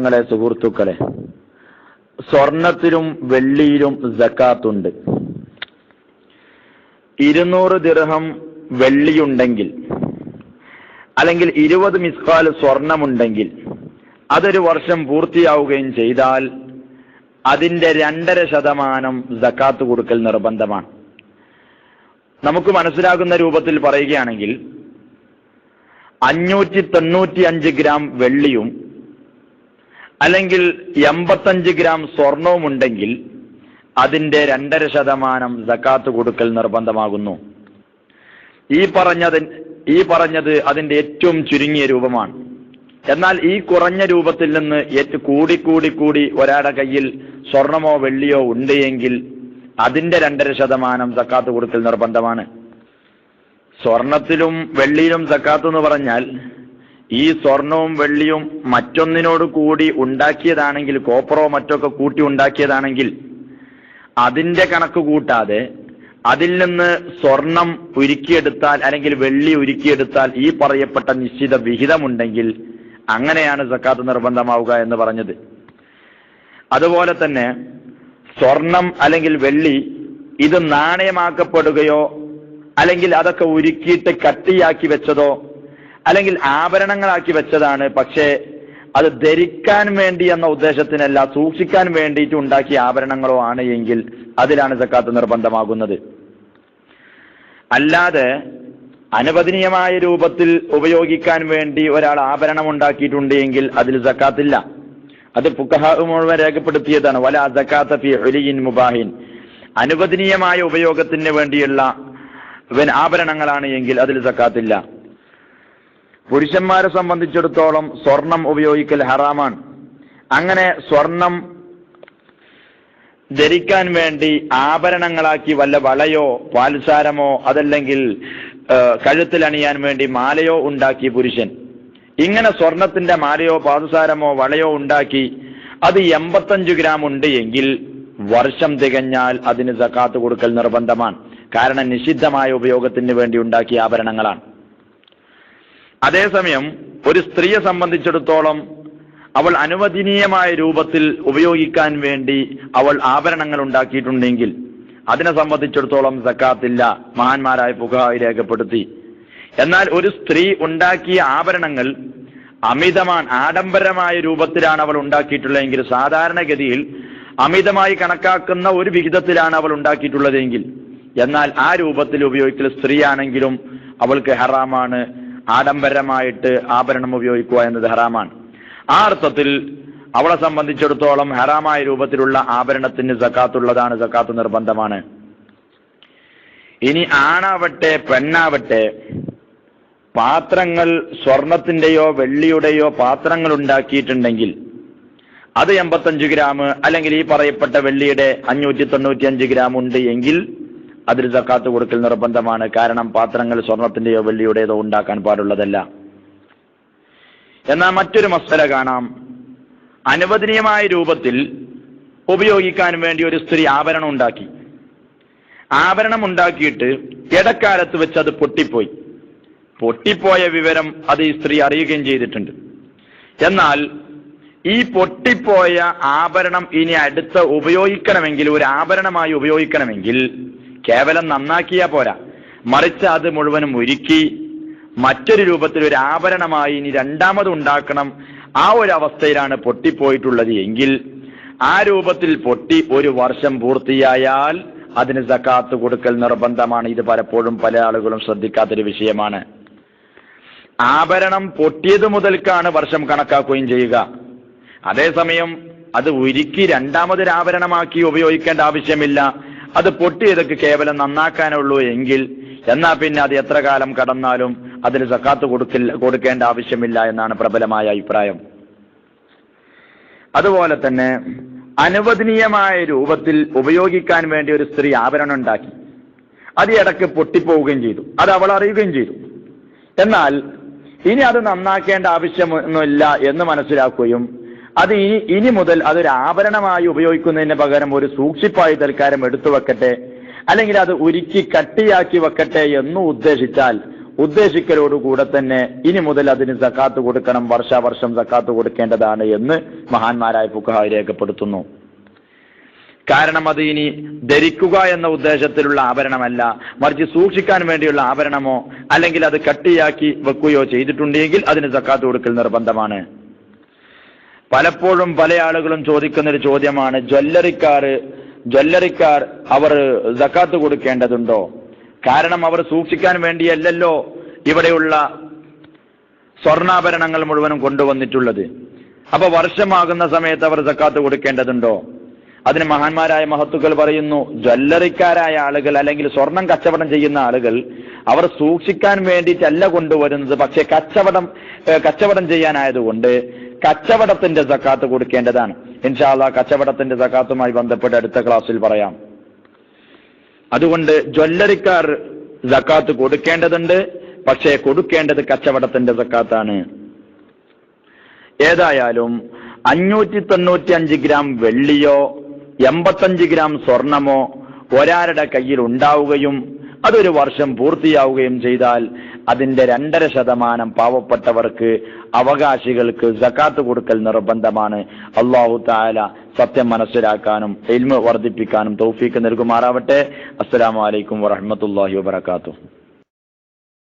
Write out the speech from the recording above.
നിങ്ങളെ സുഹൃത്തുക്കളെ സ്വർണത്തിലും വെള്ളിയിലും ജക്കാത്തുണ്ട് ഇരുന്നൂറ് ദിർഹം വെള്ളിയുണ്ടെങ്കിൽ അല്ലെങ്കിൽ ഇരുപത് മിസ്കാൽ സ്വർണമുണ്ടെങ്കിൽ അതൊരു വർഷം പൂർത്തിയാവുകയും ചെയ്താൽ അതിന്റെ രണ്ടര ശതമാനം ജക്കാത്ത് കൊടുക്കൽ നിർബന്ധമാണ്. നമുക്ക് മനസ്സിലാകുന്ന രൂപത്തിൽ പറയുകയാണെങ്കിൽ അഞ്ഞൂറ്റി തൊണ്ണൂറ്റി അഞ്ച് ഗ്രാം വെള്ളിയും അല്ലെങ്കിൽ എൺപത്തഞ്ച് ഗ്രാം സ്വർണവും ഉണ്ടെങ്കിൽ അതിന്റെ രണ്ടര ശതമാനം ജക്കാത്ത് കൊടുക്കൽ നിർബന്ധമാകുന്നു. ഈ പറഞ്ഞത് ഈ പറഞ്ഞത് അതിന്റെ ഏറ്റവും ചുരുങ്ങിയ രൂപമാണ്. എന്നാൽ ഈ കുറഞ്ഞ രൂപത്തിൽ നിന്ന് ഏറ്റവും കൂടി കൂടി കൂടി ഒരാളുടെ കയ്യിൽ സ്വർണമോ വെള്ളിയോ ഉണ്ട് എങ്കിൽ അതിന്റെ രണ്ടര ശതമാനം സക്കാത്ത് കൊടുക്കൽ നിർബന്ധമാണ്. സ്വർണത്തിലും വെള്ളിയിലും സക്കാത്ത് എന്ന് പറഞ്ഞാൽ ഈ സ്വർണവും വെള്ളിയും മറ്റൊന്നിനോട് കൂടി ഉണ്ടാക്കിയതാണെങ്കിൽ കോപ്പറോ മറ്റൊക്കെ കൂട്ടി ഉണ്ടാക്കിയതാണെങ്കിൽ അതിന്റെ കണക്ക് കൂട്ടാതെ അതിൽ നിന്ന് സ്വർണം ഉരുക്കിയെടുത്താൽ അല്ലെങ്കിൽ വെള്ളി ഉരുക്കിയെടുത്താൽ ഈ പറയപ്പെട്ട നിശ്ചിത വിഹിതമുണ്ടെങ്കിൽ അങ്ങനെയാണ് സക്കാത്ത് നിർബന്ധമാവുക എന്ന് പറഞ്ഞത്. അതുപോലെ തന്നെ സ്വർണം അല്ലെങ്കിൽ വെള്ളി ഇത് നാണയമാക്കപ്പെടുകയോ അല്ലെങ്കിൽ അതൊക്കെ ഉരുക്കിയിട്ട് കട്ടിയാക്കി വെച്ചതോ അല്ലെങ്കിൽ ആഭരണങ്ങളാക്കി വെച്ചതാണ്. പക്ഷേ അത് ധരിക്കാൻ വേണ്ടി എന്ന ഉദ്ദേശത്തിനല്ല സൂക്ഷിക്കാൻ വേണ്ടിയിട്ട് ഉണ്ടാക്കിയ ആഭരണങ്ങളോ ആണ് എങ്കിൽ അതിലാണ് സക്കാത്ത് നിർബന്ധമാകുന്നത്. അല്ലാതെ അനുവദനീയമായ രൂപത്തിൽ ഉപയോഗിക്കാൻ വേണ്ടി ഒരാൾ ആഭരണം ഉണ്ടാക്കിയിട്ടുണ്ട് എങ്കിൽ അതിൽ സക്കാത്തില്ല. അത് പുക്കഹ മുഴുവൻ രേഖപ്പെടുത്തിയതാണ്. വല സക്കാത്ത ഫി മുബാഹിൻ. അനുവദനീയമായ ഉപയോഗത്തിന് വേണ്ടിയുള്ള ആഭരണങ്ങളാണ് എങ്കിൽ അതിൽ സക്കാത്തില്ല. പുരുഷന്മാരെ സംബന്ധിച്ചിടത്തോളം സ്വർണം ഉപയോഗിക്കൽ ഹറാമാണ്. അങ്ങനെ സ്വർണം ധരിക്കാൻ വേണ്ടി ആഭരണങ്ങളാക്കി വല്ല വളയോ പാൽസാരമോ അതല്ലെങ്കിൽ കഴുത്തിൽ അണിയാൻ വേണ്ടി മാലയോ ഉണ്ടാക്കി പുരുഷൻ. ഇങ്ങനെ സ്വർണത്തിന്റെ മാലയോ പാദസാരമോ വളയോ ഉണ്ടാക്കി അത് എൺപത്തഞ്ചു ഗ്രാം ഉണ്ട് എങ്കിൽ വർഷം തികഞ്ഞാൽ അതിന് സക്കാത്ത് കൊടുക്കൽ നിർബന്ധമാണ്. കാരണം നിഷിദ്ധമായ ഉപയോഗത്തിന് വേണ്ടി ഉണ്ടാക്കിയ ആഭരണങ്ങളാണ്. അതേസമയം ഒരു സ്ത്രീയെ സംബന്ധിച്ചിടത്തോളം അവൾ അനുവദനീയമായ രൂപത്തിൽ ഉപയോഗിക്കാൻ വേണ്ടി അവൾ ആഭരണങ്ങൾ ഉണ്ടാക്കിയിട്ടുണ്ടെങ്കിൽ അതിനെ സംബന്ധിച്ചിടത്തോളം സക്കാത്തില്ല മഹാന്മാരായ പുകായി രേഖപ്പെടുത്തി. എന്നാൽ ഒരു സ്ത്രീ ഉണ്ടാക്കിയ ആഭരണങ്ങൾ അമിതമാണ് ആഡംബരമായ രൂപത്തിലാണ് അവൾ ഉണ്ടാക്കിയിട്ടുള്ളതെങ്കിൽ സാധാരണഗതിയിൽ അമിതമായി കണക്കാക്കുന്ന ഒരു വിഹിതത്തിലാണ് അവൾ ഉണ്ടാക്കിയിട്ടുള്ളതെങ്കിൽ എന്നാൽ ആ രൂപത്തിൽ ഉപയോഗിക്കുന്ന സ്ത്രീയാണെങ്കിലും അവൾക്ക് ഹറാമാണ് ആഡംബരമായിട്ട് ആഭരണം ഉപയോഗിക്കുക എന്നത് ഹറാമാണ്. ആ അർത്ഥത്തിൽ അവളെ സംബന്ധിച്ചിടത്തോളം ഹറാമായ രൂപത്തിലുള്ള ആഭരണത്തിന് സക്കാത്തുള്ളതാണ് സക്കാത്ത് നിർബന്ധമാണ്. ഇനി ആണാവട്ടെ പെണ്ണാവട്ടെ പാത്രങ്ങൾ സ്വർണത്തിന്റെയോ വെള്ളിയുടെയോ പാത്രങ്ങൾ ഉണ്ടാക്കിയിട്ടുണ്ടെങ്കിൽ അത് എൺപത്തഞ്ച് ഗ്രാം അല്ലെങ്കിൽ ഈ പറയപ്പെട്ട വെള്ളിയുടെ അഞ്ഞൂറ്റി തൊണ്ണൂറ്റി അഞ്ച് ഗ്രാം ഉണ്ട് എങ്കിൽ അതിൽ സക്കാത്ത് കൊടുക്കൽ നിർബന്ധമാണ്. കാരണം പാത്രങ്ങൾ സ്വർണത്തിന്റെയോ വെള്ളിയുടേതോ ഉണ്ടാക്കാൻ പാടുള്ളതല്ല. എന്നാൽ മറ്റൊരു മസ്തല കാണാം. അനുവദനീയമായ രൂപത്തിൽ ഉപയോഗിക്കാൻ വേണ്ടി ഒരു സ്ത്രീ ആഭരണം ഉണ്ടാക്കി. ആഭരണം ഉണ്ടാക്കിയിട്ട് ഇടക്കാലത്ത് വെച്ച് അത് പൊട്ടിപ്പോയി. പൊട്ടിപ്പോയ വിവരം അത് ഈ സ്ത്രീ അറിയുകയും ചെയ്തിട്ടുണ്ട്. എന്നാൽ ഈ പൊട്ടിപ്പോയ ആഭരണം ഇനി അടുത്ത ഉപയോഗിക്കണമെങ്കിൽ ഒരു ആഭരണമായി ഉപയോഗിക്കണമെങ്കിൽ കേവലം നന്നാക്കിയാ പോരാ. മറിച്ച് അത് മുഴുവനും ഒരുക്കി മറ്റൊരു രൂപത്തിൽ ഒരു ആഭരണമായി ഇനി രണ്ടാമത് ഉണ്ടാക്കണം. ആ ഒരു അവസ്ഥയിലാണ് പൊട്ടിപ്പോയിട്ടുള്ളത് എങ്കിൽ ആ രൂപത്തിൽ പൊട്ടി ഒരു വർഷം പൂർത്തിയായാൽ അതിന് സക്കാത്ത് കൊടുക്കൽ നിർബന്ധമാണ്. ഇത് പലപ്പോഴും പല ആളുകളും ശ്രദ്ധിക്കാത്തൊരു വിഷയമാണ്. ആഭരണം പൊട്ടിയത് മുതൽക്കാണ് വർഷം കണക്കാക്കുകയും ചെയ്യുക. അതേസമയം അത് ഉരുക്കി രണ്ടാമതൊരു ആഭരണമാക്കി ഉപയോഗിക്കേണ്ട ആവശ്യമില്ല. അത് പൊട്ടിയതൊക്കെ കേവലം നന്നാക്കാനുള്ളൂ എങ്കിൽ എന്നാ പിന്നെ അത് എത്ര കാലം കടന്നാലും അതിന് സക്കാത്ത് കൊടുക്കില്ല കൊടുക്കേണ്ട ആവശ്യമില്ല എന്നാണ് പ്രബലമായ അഭിപ്രായം. അതുപോലെ തന്നെ അനുവദനീയമായ രൂപത്തിൽ ഉപയോഗിക്കാൻ വേണ്ടി ഒരു സ്ത്രീ ആഭരണം ഉണ്ടാക്കി. അത് ഇടയ്ക്ക് പൊട്ടിപ്പോവുകയും ചെയ്തു. അത് അവൾ അറിയുകയും ചെയ്തു. എന്നാൽ ഇനി അത് നന്നാക്കേണ്ട ആവശ്യമൊന്നുമില്ല എന്ന് മനസ്സിലാക്കുകയും അത് ഇനി ഇനി മുതൽ അതൊരു ആഭരണമായി ഉപയോഗിക്കുന്നതിന് പകരം ഒരു സൂക്ഷിപ്പായി തൽക്കാലം എടുത്തു വെക്കട്ടെ. അല്ലെങ്കിൽ അത് ഉരുക്കി കട്ടിയാക്കി വെക്കട്ടെ എന്ന് ഉദ്ദേശിച്ചാൽ ഉദ്ദേശിക്കലോടുകൂടെ തന്നെ ഇനി മുതൽ അതിന് സക്കാത്ത് കൊടുക്കണം വർഷാവർഷം സക്കാത്ത് കൊടുക്കേണ്ടതാണ് എന്ന് മഹാന്മാരായ ഫുഖഹ രേഖപ്പെടുത്തുന്നു. കാരണം അത് ഇനി ധരിക്കുക എന്ന ഉദ്ദേശത്തിലുള്ള ആഭരണമല്ല. മറിച്ച് സൂക്ഷിക്കാൻ വേണ്ടിയുള്ള ആഭരണമോ അല്ലെങ്കിൽ അത് കട്ടിയാക്കി വെക്കുകയോ ചെയ്തിട്ടുണ്ടെങ്കിൽ അതിന് സക്കാത്ത് കൊടുക്കൽ നിർബന്ധമാണ്. പലപ്പോഴും പല ആളുകളും ചോദിക്കുന്ന ഒരു ചോദ്യമാണ് ജ്വല്ലറിക്കാർ ജ്വല്ലറിക്കാർ അവർ ജക്കാത്ത് കൊടുക്കേണ്ടതുണ്ടോ? കാരണം അവർ സൂക്ഷിക്കാൻ വേണ്ടിയല്ലല്ലോ ഇവിടെയുള്ള സ്വർണാഭരണങ്ങൾ മുഴുവനും കൊണ്ടുവന്നിട്ടുള്ളത്. അപ്പൊ വർഷമാകുന്ന സമയത്ത് അവർ സക്കാത്ത് കൊടുക്കേണ്ടതുണ്ടോ? അതിന് മഹാന്മാരായ മഹത്തുക്കൾ പറയുന്നു ജ്വല്ലറിക്കാരായ ആളുകൾ അല്ലെങ്കിൽ സ്വർണം കച്ചവടം ചെയ്യുന്ന ആളുകൾ അവർ സൂക്ഷിക്കാൻ വേണ്ടിയിട്ടല്ല കൊണ്ടുവരുന്നത്. പക്ഷെ കച്ചവടം കച്ചവടം ചെയ്യാനായതുകൊണ്ട് കച്ചവടത്തിന്റെ സക്കാത്ത് കൊടുക്കേണ്ടതാണ്. ഇൻഷാല്ല കച്ചവടത്തിന്റെ സക്കാത്തുമായി ബന്ധപ്പെട്ട് അടുത്ത ക്ലാസ്സിൽ പറയാം. അതുകൊണ്ട് ജ്വല്ലറിക്കാർ സക്കാത്ത് കൊടുക്കേണ്ടതുണ്ട്. പക്ഷേ കൊടുക്കേണ്ടത് കച്ചവടത്തിന്റെ സക്കാത്താണ്. ഏതായാലും അഞ്ഞൂറ്റി തൊണ്ണൂറ്റി അഞ്ച് ഗ്രാം വെള്ളിയോ എൺപത്തഞ്ച് ഗ്രാം സ്വർണമോ ഒരാരുടെ കയ്യിൽ ഉണ്ടാവുകയും അതൊരു വർഷം പൂർത്തിയാവുകയും ചെയ്താൽ അതിന്റെ രണ്ടര ശതമാനം പാവപ്പെട്ടവർക്ക് അവകാശികൾക്ക് സക്കാത്ത് കൊടുക്കൽ നിർബന്ധമാണ്. അള്ളാഹു താല സത്യം മനസ്സിലാക്കാനും എൽമ വർദ്ധിപ്പിക്കാനും തൗഫീക്ക് നൽകുമാറാവട്ടെ. അസ്സലാമു അലൈക്കും വറഹമത്തല്ലാഹി വബർക്കാത്തു